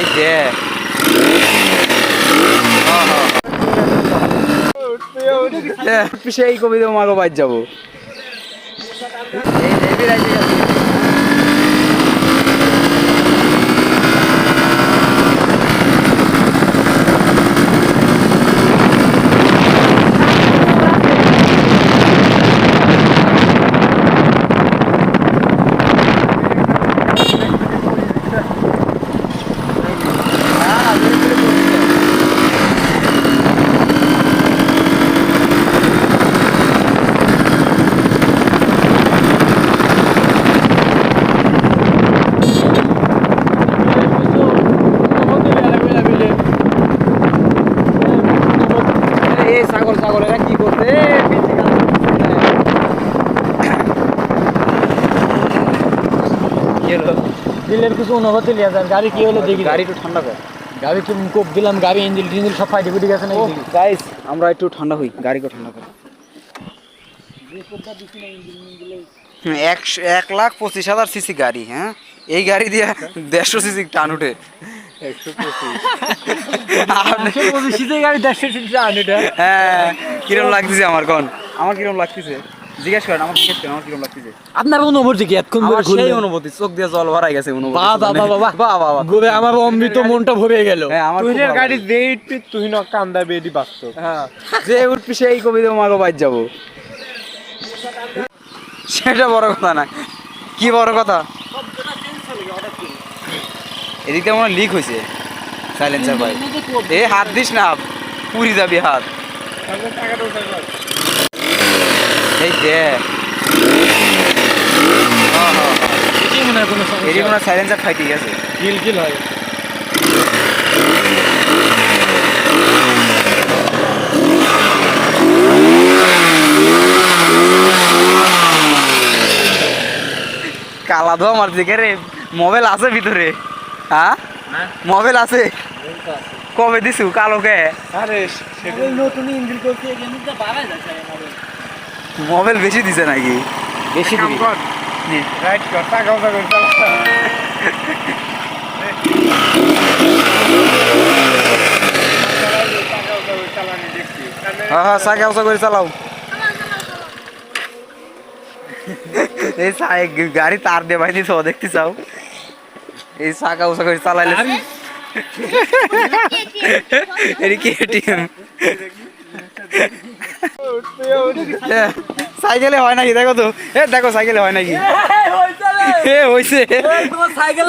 এই যে এই কবিতা মাগো বাইর যাব। এই যে, এই বিরাইতে গেছে। এই ছাগল ছাগল এরা কি করছে? এ, পিছে কাজ করছে। কি হলো? দিলের কিছু অনুভূতি লিয়া যান। গাড়ি কি হলো দেখি। গাড়ি একটু ঠান্ডা কর। গাড়ি কি কোপ দিলাম গাড়ি ইঞ্জিন টিঞ্জিন সব ফাইটে ফুটে গেছে না গাইস আমরা একটু ঠান্ডা হই গাড়িকে ঠান্ডা কর। এক লাখ পঁচিশ হাজার সিসি গাড়ি হ্যাঁ? এই গাড়ি দিয়ে দেড়শো সিসি টান উঠে। হ্যাঁ কিরম লাগতেছে আমার কোন? আমার কিরম লাগতেছে? জিজ্ঞেস করেন আমার জিজ্ঞেস করেন আমার কিরম লাগতেছে? আপনার অনুভূতি কি? এতক্ষণ আমার ধরে সেই অনুভূতি চোখ দিয়ে জল ভরাই গেছে অনুভূতি বাহ, বাহ, বাহ, বাহ, বাহ। বাহ বাহ বাহ। ঘুরে আমার অমৃত মনটা ভরে গেল। হ্যাঁ তুহিনের গাড়ি লাগে। যে ইটপি তুই ন কান্দা বেডি বাস্তব হ্যাঁ যে উঠবি সেই কবিতা মাগো বাইর যাব। সেটা বড় কথা না। কি বড় কথা? এদিক দিয়ে মনে লিক হয়েছে সাইলেন্সার ভাই। এ হাত দিস না পুরি যাবি হাত। এই যে হ্যাঁ, হ্যাঁ, হ্যাঁ। এটাই মনে হয় কোনো এরই সমস্যা মনে হয় সাইলেন্সার ফাইটে গেছে কিল কিল হয়। কালা ধোয়া আমার দিকে রে? মোবাইল আছে ভিতরে। হ্যাঁ? মোবাইল আছে? কবে দিছু? কালোকে? আরে নতুন ইঞ্জিন করতে এখানে বাড়াই যাচ্ছে মোবাইল বেশি দিছে নাকি? বেশি দিবি। রাইট কর। টাকা হ্যাঁ হ্যাঁ সাইকেল করে চালাও। এই গাড়ি তার দিয়ে বাইনি তো দেখতে চাও। এই চাকা উঁচা করে চালাইলে। এর কি এটিএম? সাইকেলে হয় নাকি? দেখো তো। এ দেখো সাইকেলে হয় নাকি? এ হইছে। তোমার সাইকেল